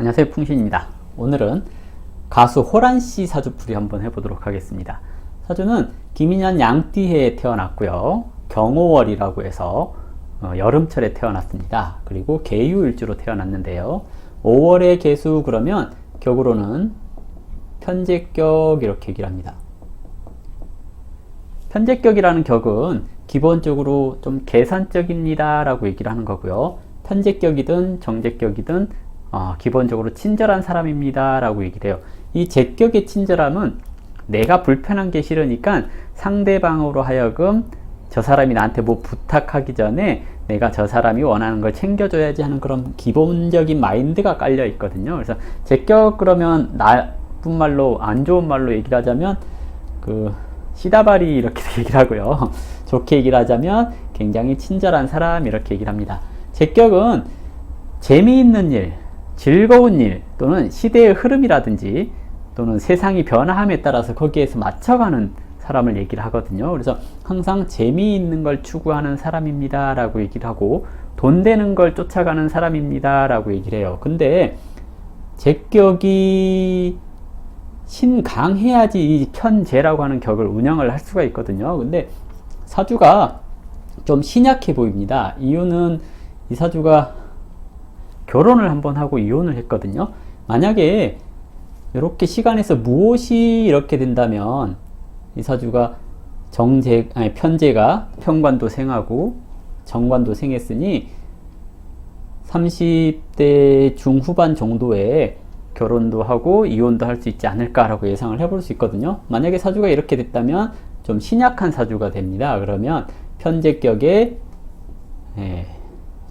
안녕하세요 풍신입니다. 오늘은 가수 호란씨 사주풀이 한번 해보도록 하겠습니다. 사주는 김인현 양띠해에 태어났고요. 경호월이라고 해서 어, 여름철에 태어났습니다. 그리고 개유일주로 태어났는데요. 5월의 개수 그러면 격으로는 편제격 이렇게 얘기를 합니다. 편제격이라는 격은 기본적으로 좀 계산적입니다 라고 얘기를 하는 거고요. 편제격이든 정제격이든 어, 기본적으로 친절한 사람입니다. 라고 얘기를 해요. 이 제격의 친절함은 내가 불편한 게 싫으니까 상대방으로 하여금 저 사람이 나한테 뭐 부탁하기 전에 내가 저 사람이 원하는 걸 챙겨줘야지 하는 그런 기본적인 마인드가 깔려 있거든요. 그래서 제격 그러면 나쁜 말로 안 좋은 말로 얘기를 하자면 그 시다발이 이렇게 얘기를 하고요. 좋게 얘기를 하자면 굉장히 친절한 사람 이렇게 얘기를 합니다. 제격은 재미있는 일, 즐거운 일 또는 시대의 흐름이라든지 또는 세상이 변화함에 따라서 거기에서 맞춰가는 사람을 얘기를 하거든요. 그래서 항상 재미있는 걸 추구하는 사람입니다. 라고 얘기를 하고 돈 되는 걸 쫓아가는 사람입니다. 라고 얘기를 해요. 근데 제격이 신강해야지 이 편제라고 하는 격을 운영을 할 수가 있거든요. 근데 사주가 좀 신약해 보입니다. 이유는 이 사주가 결혼을 한번 하고 이혼을 했거든요. 만약에 이렇게 시간에서 무엇이 이렇게 된다면 이 사주가 정제 아니 편제가 편관도 생하고 정관도 생했으니 30대 중후반 정도에 결혼도 하고 이혼도 할 수 있지 않을까라고 예상을 해볼 수 있거든요. 만약에 사주가 이렇게 됐다면 좀 신약한 사주가 됩니다. 그러면 편제격에 예,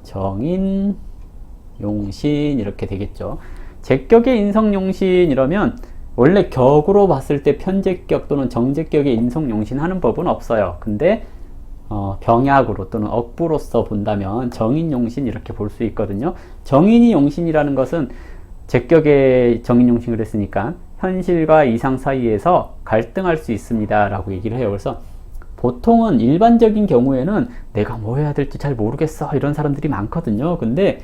정인 용신 이렇게 되겠죠. 제격의 인성 용신 이러면 원래 격으로 봤을 때 편제격 또는 정제격의 인성 용신 하는 법은 없어요. 근데 어, 병약으로 또는 억부로서 본다면 정인 용신 이렇게 볼 수 있거든요. 정인이 용신이라는 것은 제격의 정인 용신을 했으니까 현실과 이상 사이에서 갈등할 수 있습니다. 라고 얘기를 해요. 그래서 보통은 일반적인 경우에는 내가 뭐 해야 될지 잘 모르겠어. 이런 사람들이 많거든요. 근데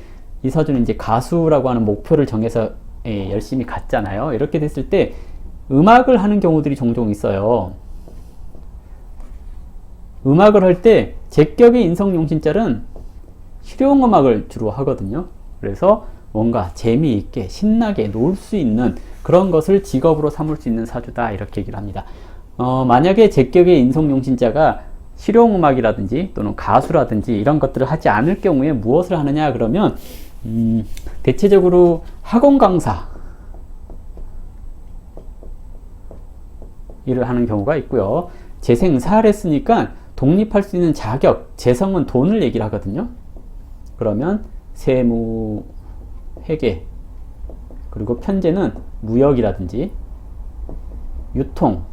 이 서준은 이제 가수라고 하는 목표를 정해서 예, 열심히 갔잖아요. 이렇게 됐을 때 음악을 하는 경우들이 종종 있어요. 음악을 할 때 제격의 인성용신자는 실용음악을 주로 하거든요. 그래서 뭔가 재미있게 신나게 놀 수 있는 그런 것을 직업으로 삼을 수 있는 사주다 이렇게 얘기를 합니다. 어, 만약에 제격의 인성용신자가 실용음악이라든지 또는 가수라든지 이런 것들을 하지 않을 경우에 무엇을 하느냐 그러면 음, 대체적으로 학원 강사 일을 하는 경우가 있고요. 재생사를 했으니까 독립할 수 있는 자격, 재성은 돈을 얘기를 하거든요. 그러면 세무, 회계, 그리고 편제는 무역이라든지 유통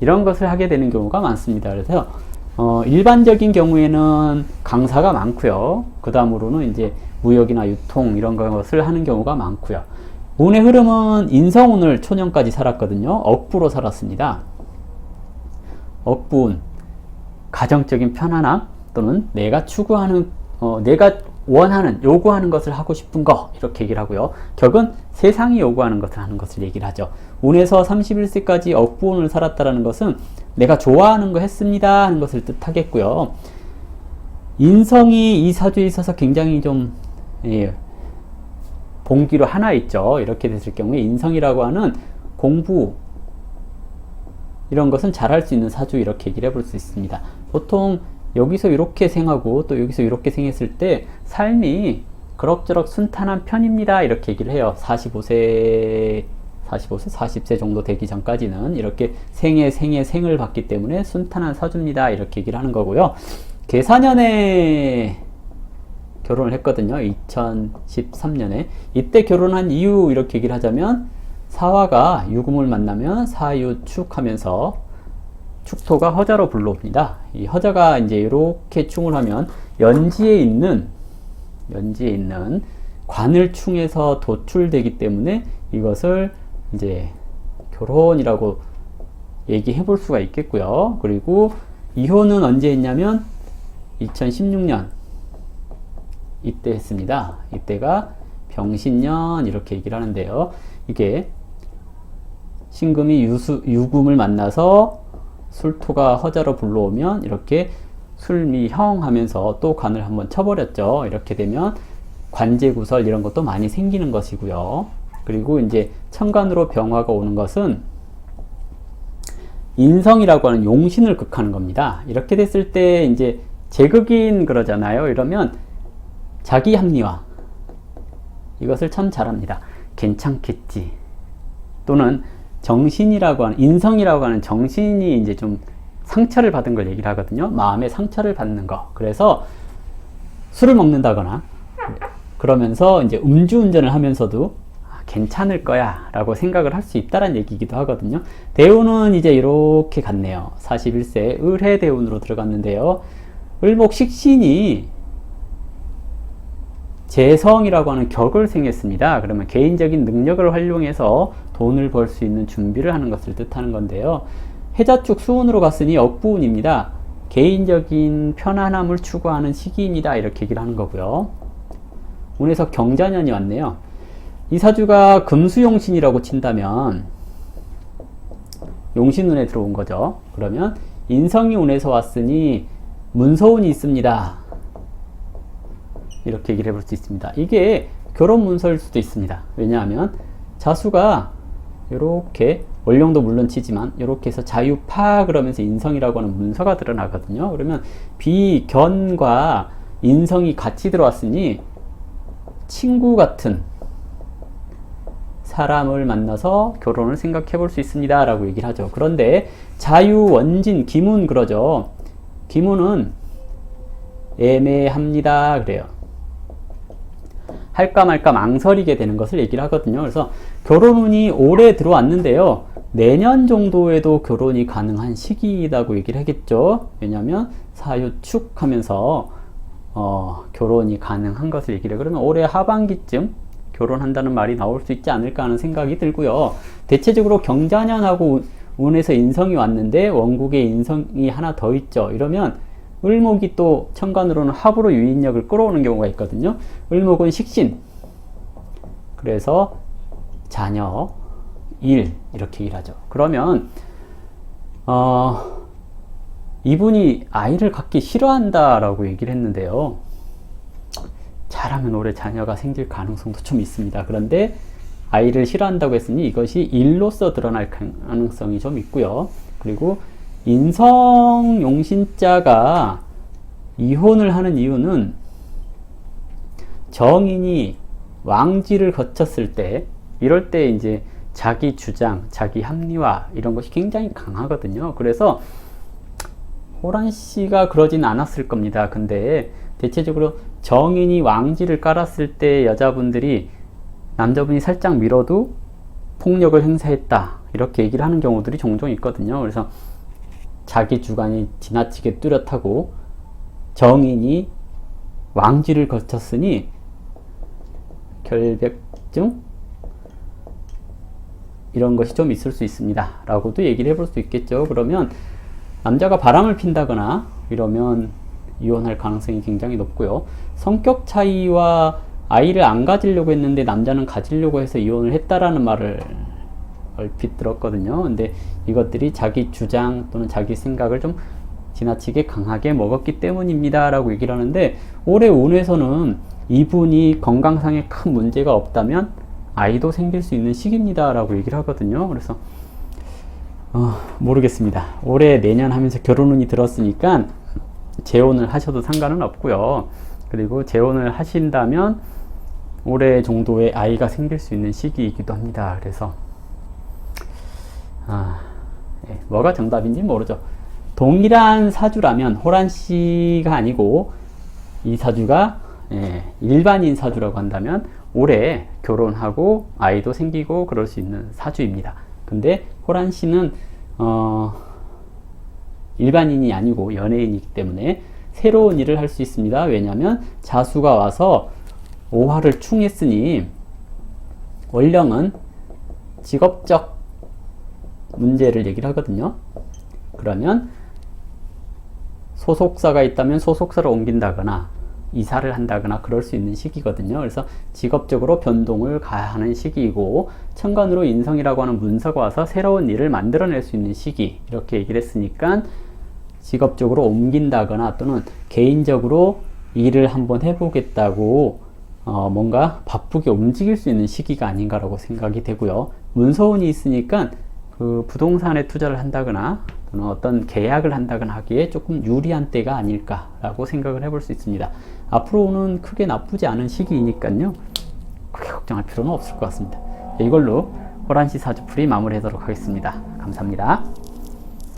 이런 것을 하게 되는 경우가 많습니다. 그래서 어, 일반적인 경우에는 강사가 많고요. 그 다음으로는 이제 무역이나 유통 이런 것을 하는 경우가 많고요. 운의 흐름은 인성운을 초년까지 살았거든요. 억부로 살았습니다. 억부운 가정적인 편안함 또는 내가 추구하는 어, 내가 원하는 요구하는 것을 하고 싶은 거 이렇게 얘기를 하고요. 격은 세상이 요구하는 것을 하는 것을 얘기를 하죠. 운에서 31세까지 억부운을 살았다라는 것은 내가 좋아하는 거 했습니다 하는 것을 뜻하겠고요. 인성이 이 사주에 있어서 굉장히 좀 예, 봉기로 하나 있죠. 이렇게 됐을 경우에 인성이라고 하는 공부 이런 것은 잘할 수 있는 사주 이렇게 얘기를 해볼 수 있습니다. 보통 여기서 이렇게 생하고 또 여기서 이렇게 생했을 때 삶이 그럭저럭 순탄한 편입니다. 이렇게 얘기를 해요. 45세 45세, 40세 정도 되기 전까지는 이렇게 생애, 생애, 생을 받기 때문에 순탄한 사주입니다. 이렇게 얘기를 하는 거고요. 계사년에 결혼을 했거든요. 2013년에. 이때 결혼한 이유 이렇게 얘기를 하자면 사화가 유금을 만나면 사유 축 하면서 축토가 허자로 불러옵니다. 이 허자가 이제 이렇게 충을 하면 연지에 있는 연지에 있는 관을 충해서 도출되기 때문에 이것을 이제 결혼이라고 얘기해 볼 수가 있겠고요. 그리고 이혼은 언제 했냐면 2016년 이때 했습니다. 이때가 병신년 이렇게 얘기를 하는데요. 이게 신금이 유수, 유금을 만나서 술토가 허자로 불러오면 이렇게 술미형 하면서 또 관을 한번 쳐버렸죠. 이렇게 되면 관제구설 이런 것도 많이 생기는 것이고요. 그리고 이제 천간으로 병화가 오는 것은 인성이라고 하는 용신을 극하는 겁니다. 이렇게 됐을 때 이제 제극인 그러잖아요. 이러면 자기 합리화 이것을 참 잘합니다. 괜찮겠지. 또는 정신이라고 하는 인성이라고 하는 정신이 이제 좀 상처를 받은 걸 얘기를 하거든요. 마음의 상처를 받는 거. 그래서 술을 먹는다거나 그러면서 이제 음주운전을 하면서도 아, 괜찮을 거야 라고 생각을 할 수 있다는 얘기이기도 하거든요. 대운은 이제 이렇게 갔네요. 41세 을해 대운으로 들어갔는데요. 을목 식신이 재성이라고 하는 격을 생겼습니다. 그러면 개인적인 능력을 활용해서 돈을 벌 수 있는 준비를 하는 것을 뜻하는 건데요. 해자축 수운으로 갔으니 억부운입니다. 개인적인 편안함을 추구하는 시기입니다. 이렇게 얘기를 하는 거고요. 운에서 경자년이 왔네요. 이 사주가 금수용신이라고 친다면 용신운에 들어온 거죠. 그러면 인성이 운에서 왔으니 문서운이 있습니다. 이렇게 얘기를 해볼 수 있습니다. 이게 결혼 문서일 수도 있습니다. 왜냐하면 자수가 이렇게 원령도 물론 치지만 이렇게 해서 자유파 그러면서 인성이라고 하는 문서가 드러나거든요. 그러면 비견과 인성이 같이 들어왔으니 친구 같은 사람을 만나서 결혼을 생각해 볼 수 있습니다. 라고 얘기를 하죠. 그런데 자유원진, 기문 그러죠. 기문은 애매합니다. 그래요. 할까 말까 망설이게 되는 것을 얘기를 하거든요. 그래서 결혼운이 올해 들어왔는데요. 내년 정도에도 결혼이 가능한 시기라고 얘기를 하겠죠. 왜냐하면 사유축 하면서 어, 결혼이 가능한 것을 얘기를 해. 그러면 올해 하반기쯤 결혼한다는 말이 나올 수 있지 않을까 하는 생각이 들고요. 대체적으로 경자년하고 운에서 인성이 왔는데 원국에 인성이 하나 더 있죠. 이러면 을목이 또 천간으로는 합으로 유인력을 끌어오는 경우가 있거든요. 을목은 식신. 그래서 자녀, 일 이렇게 일하죠. 그러면 어, 이분이 아이를 갖기 싫어한다라고 얘기를 했는데요. 잘하면 올해 자녀가 생길 가능성도 좀 있습니다. 그런데 아이를 싫어한다고 했으니 이것이 일로서 드러날 가능성이 좀 있고요. 그리고 인성 용신자가 이혼을 하는 이유는 정인이 왕지를 거쳤을 때 이럴 때 이제 자기 주장, 자기 합리화 이런 것이 굉장히 강하거든요. 그래서 호란 씨가 그러진 않았을 겁니다. 근데 대체적으로 정인이 왕지를 깔았을 때 여자분들이 남자분이 살짝 밀어도 폭력을 행사했다. 이렇게 얘기를 하는 경우들이 종종 있거든요. 그래서 자기 주관이 지나치게 뚜렷하고 정인이 왕지를 거쳤으니 결백증 이런 것이 좀 있을 수 있습니다. 라고도 얘기를 해볼 수 있겠죠. 그러면 남자가 바람을 핀다거나 이러면 이혼할 가능성이 굉장히 높고요. 성격 차이와 아이를 안 가지려고 했는데 남자는 가지려고 해서 이혼을 했다라는 말을 얼핏 들었거든요. 근데 이것들이 자기 주장 또는 자기 생각을 좀 지나치게 강하게 먹었기 때문입니다. 라고 얘기를 하는데 올해 운에서는 이분이 건강상에 큰 문제가 없다면 아이도 생길 수 있는 시기입니다. 라고 얘기를 하거든요. 그래서 어, 모르겠습니다. 올해 내년 하면서 결혼운이 들었으니까 재혼을 하셔도 상관은 없고요. 그리고 재혼을 하신다면 올해 정도의 아이가 생길 수 있는 시기이기도 합니다. 그래서 아, 예, 뭐가 정답인지 모르죠. 동일한 사주라면 호란 씨가 아니고 이 사주가 예, 일반인 사주라고 한다면 올해 결혼하고 아이도 생기고 그럴 수 있는 사주입니다. 근데 호란 씨는 어, 일반인이 아니고 연예인이기 때문에 새로운 일을 할 수 있습니다. 왜냐하면 자수가 와서 오화를 충했으니 원령은 직업적 문제를 얘기를 하거든요. 그러면 소속사가 있다면 소속사를 옮긴다거나 이사를 한다거나 그럴 수 있는 시기거든요. 그래서 직업적으로 변동을 가야 하는 시기이고 천간으로 인성이라고 하는 문서가 와서 새로운 일을 만들어낼 수 있는 시기 이렇게 얘기를 했으니까 직업적으로 옮긴다거나 또는 개인적으로 일을 한번 해보겠다고 어, 뭔가 바쁘게 움직일 수 있는 시기가 아닌가라고 생각이 되고요. 문서운이 있으니까 그 부동산에 투자를 한다거나 또는 어떤 계약을 한다거나 하기에 조금 유리한 때가 아닐까라고 생각을 해볼 수 있습니다. 앞으로는 크게 나쁘지 않은 시기이니까요. 크게 걱정할 필요는 없을 것 같습니다. 이걸로 호란시 사주풀이 마무리하도록 하겠습니다. 감사합니다.